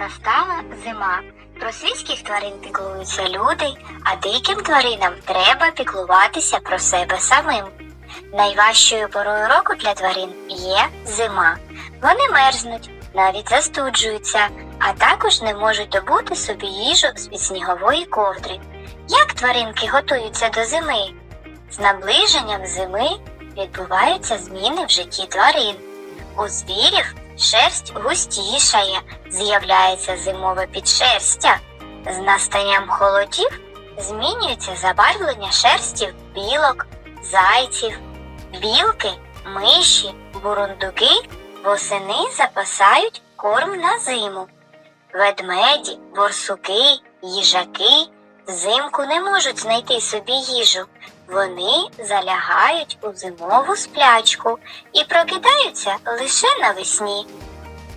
настала зима. Про свійських тварин піклуються люди, а диким тваринам треба піклуватися про себе самим. Найважчою порою року для тварин є зима. Вони мерзнуть, навіть застуджуються, а також не можуть добути собі їжу з-під снігової ковдри. Як тваринки готуються до зими? З наближенням зими відбуваються зміни в житті тварин. У звірів шерсть густішає, з'являється зимове підшерстя. З настанням холодів змінюється забарвлення шерсті білок, зайців, білки, миші, бурундуки восени запасають корм на зиму. Ведмеді, борсуки, їжаки взимку не можуть знайти собі їжу. Вони залягають у зимову сплячку і прокидаються лише навесні.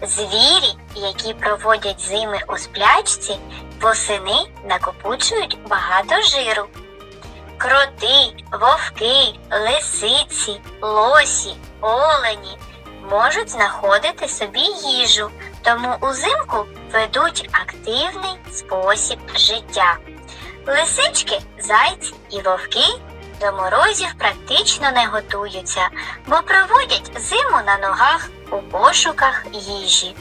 Звірі, які проводять зими у сплячці, восени накопучують багато жиру. Кроти, вовки, лисиці, лосі, олені можуть знаходити собі їжу, тому узимку ведуть активний спосіб життя. Лисички, зайці і вовки до морозів практично не готуються, бо проводять зиму на ногах у пошуках їжі.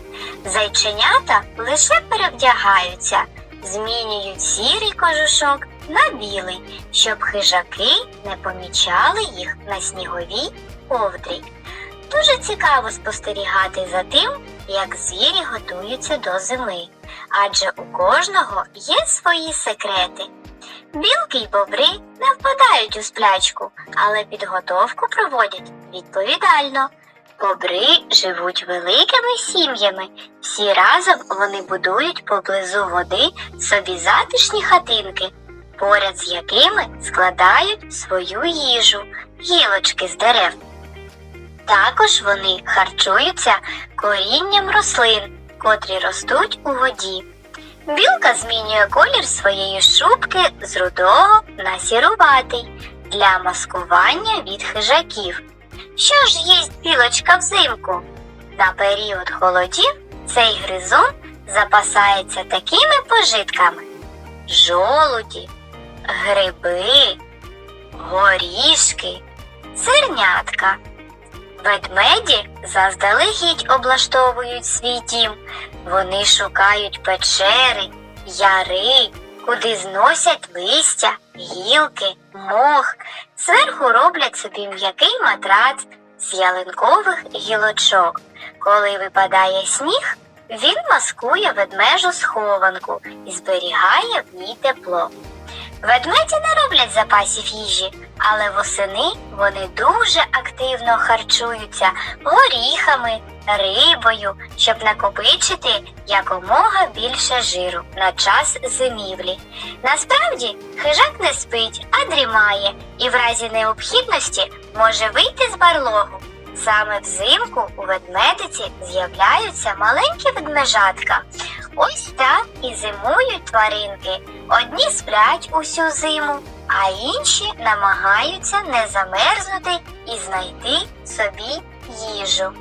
Зайченята лише перевдягаються, змінюють сірий кожушок на білий, щоб хижаки не помічали їх на сніговій ковдрі. Дуже цікаво спостерігати за тим, як звірі готуються до зими, адже у кожного є свої секрети. Білки й бобри не впадають у сплячку, але підготовку проводять відповідально. Бобри живуть великими сім'ями. Всі разом вони будують поблизу води собі затишні хатинки, поряд з якими складають свою їжу, гілочки з дерев. Також вони харчуються корінням рослин, котрі ростуть у воді. Білка змінює колір своєї шубки з рудого на сіруватий для маскування від хижаків. Що ж їсть білочка взимку? На період холодів цей гризун запасається такими пожитками: жолуді, гриби, горішки, зернятка. Ведмеді заздалегідь облаштовують свій дім. Вони шукають печери, яри, куди зносять листя, гілки, мох. Зверху роблять собі м'який матрац з ялинкових гілочок. Коли випадає сніг, він маскує ведмежу схованку і зберігає в ній тепло. Ведмеді не роблять запасів їжі, але восени вони дуже активно харчуються горіхами, рибою, щоб накопичити якомога більше жиру на час зимівлі. Насправді хижак не спить, а дрімає і в разі необхідності може вийти з барлогу. Саме взимку у ведмедиці з'являються маленькі ведмежатка. Ось так і зимують тваринки. Одні сплять усю зиму, а інші намагаються не замерзнути і знайти собі їжу.